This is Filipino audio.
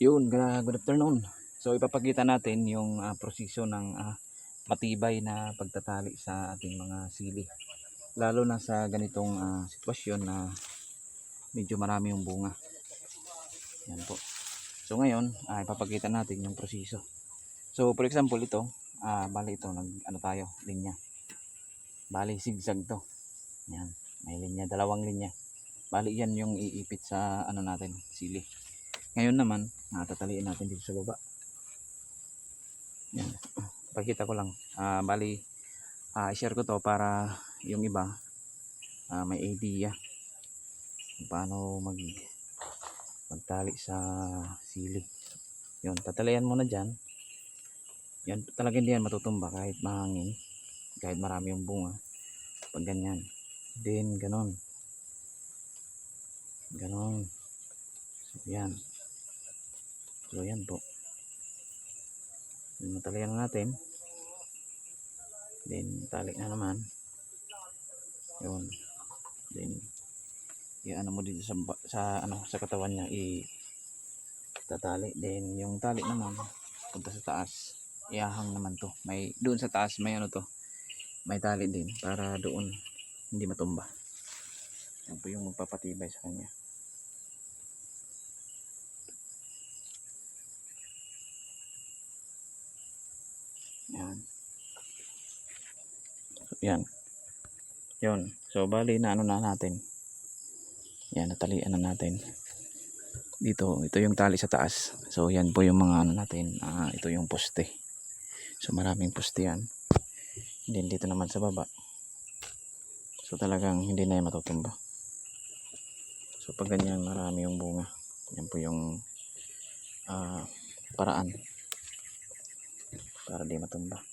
Yun, good good afternoon. So ipapakita natin yung ah, proseso ng ah, matibay na pagtatali sa ating mga sili. Lalo na sa ganitong ah, sitwasyon na medyo marami yung bunga. Yan po. So ngayon, ah, ipapakita natin yung proseso. So for example ito, ah, bali ito, nag, ano tayo, linya. Bali zigzag to. Yan, may linya, dalawang linya. Bali yan yung iipit sa ano natin, sili. Ngayon naman, natataliin natin dito sa baba. Yan. Pakita ko lang. Ah, bali, ah, share ko to para yung iba ah, may idea kung paano mag magtali sa sili. Yun, tatalian mo na dyan. Yan, talaga hindi yan matutumba kahit mahangin. Kahit marami yung bunga. Pag ganyan. Then, ganon. Ganon. So, yan. So, yan po. Natalian na natin. Then, tali na naman. Yun. Then, i-ano mo dito sa, sa, ano, sa katawan niya, i tatali. Then, yung tali naman, punta sa taas. Iahang naman to. May, doon sa taas, may ano to. May tali din, para doon, hindi matumba. Yan po yung magpapatibay sa kanya. Yan. So, yan. Yun. So, bali na ano na natin. Yan, natalian na natin. Dito, ito yung tali sa taas. So, yan po yung mga ano natin. Ah, ito yung poste. So, maraming poste yan. Then, dito naman sa baba. So, talagang hindi na yan matutumba. So, pag ganyan, marami yung bunga. Yan po yung ah, paraan para di matumba.